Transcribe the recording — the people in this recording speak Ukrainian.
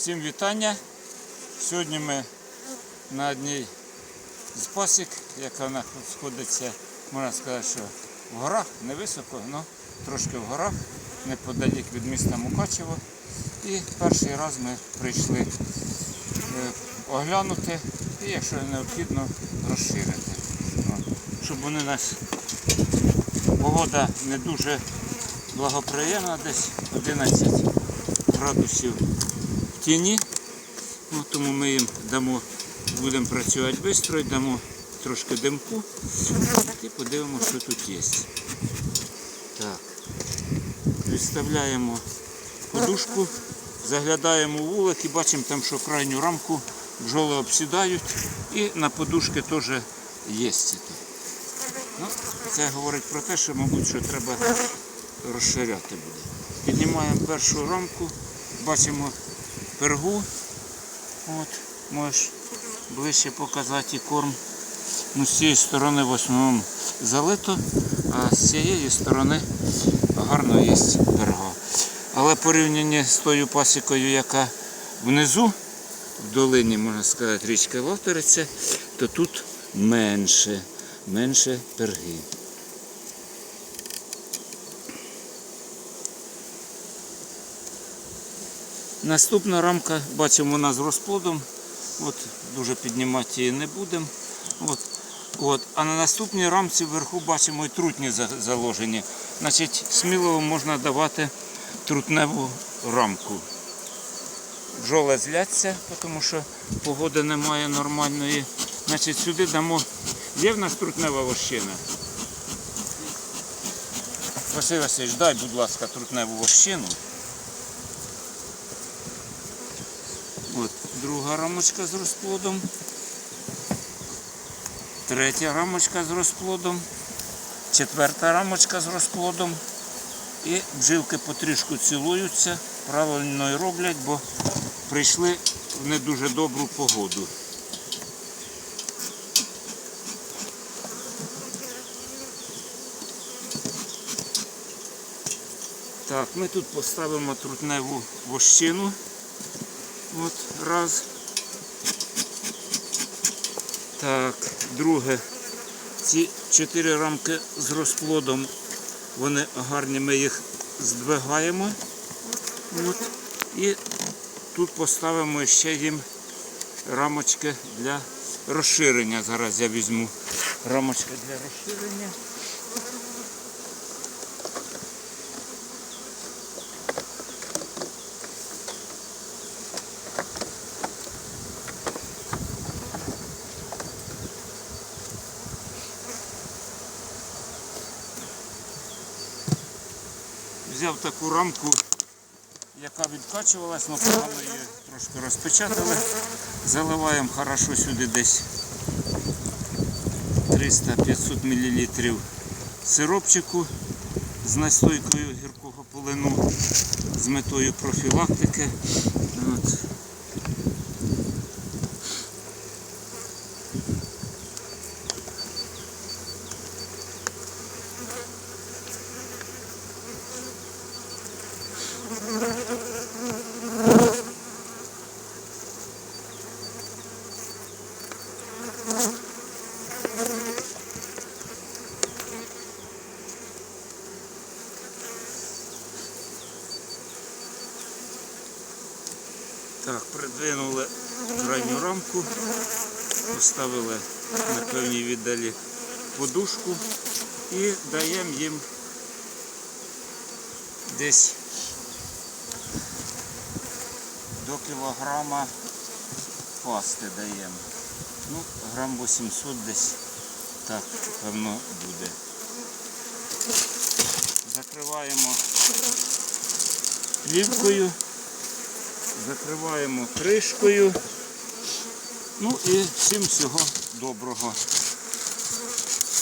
Всім вітання. Сьогодні ми на одній з пасік, яка знаходиться, можна сказати, що в горах, не високо, але трошки в горах, неподалік від міста Мукачево. І перший раз ми прийшли е, оглянути і, якщо необхідно, розширити. Щоб вони нас погода не дуже благоприємна, десь 11 градусів тіні. Ну, тому ми їм дамо, будемо працювати швидко, дамо трошки димку і подивимося, що тут є. Так. Відставляємо подушку, заглядаємо у вулик і бачимо там, що крайню рамку бджоли обсідають і на подушки теж є. це. Ну, це говорить про те, що, мабуть, що треба розширяти буде. Піднімаємо першу рамку, бачимо пергу. От, можеш ближче показати і корм. Ну, з цієї сторони в основному залито, а з цієї сторони гарно є перга. Але порівняння з тою пасікою, яка внизу, в долині, можна сказати, річка Лотериця, то тут менше, менше перги. Наступна рамка, бачимо, вона з розплодом. От, дуже піднімати її не будемо. От. От. А на наступній рамці вверху бачимо і трутні заложені. Значить, сміливо можна давати трутневу рамку. Бджоли зляться, тому що погоди немає нормальної. Значить, сюди дамо. Є в нас трутнева вощина? Василь Васильович, дай, будь ласка, трутневу вощину. От друга рамочка з розплодом. Третя рамочка з розплодом. Четверта рамочка з розплодом. І бджілки потрішку цілуються, правильно роблять, бо прийшли в не дуже добру погоду. Так, ми тут поставимо трутневу вощину. От, раз. Так, друге. Ці чотири рамки з розплодом, вони гарні, ми їх здвигаємо. От. І тут поставимо ще їм рамочки для розширення. Зараз я візьму рамочки для розширення. Взяв таку рамку, яка відкачувалась, але погано її трошки розпечатали. Заливаємо хорошо сюди десь 300-500 мл сиропчику з настойкою гіркого полину з метою профілактики. От. Так, придвинули крайню рамку, поставили на певній віддалі подушку і даємо їм десь до кілограма пасти даємо. Ну, грам 800 десь так, певно, буде. Закриваємо плівкою закриваємо кришкою. Ну і всім всього доброго.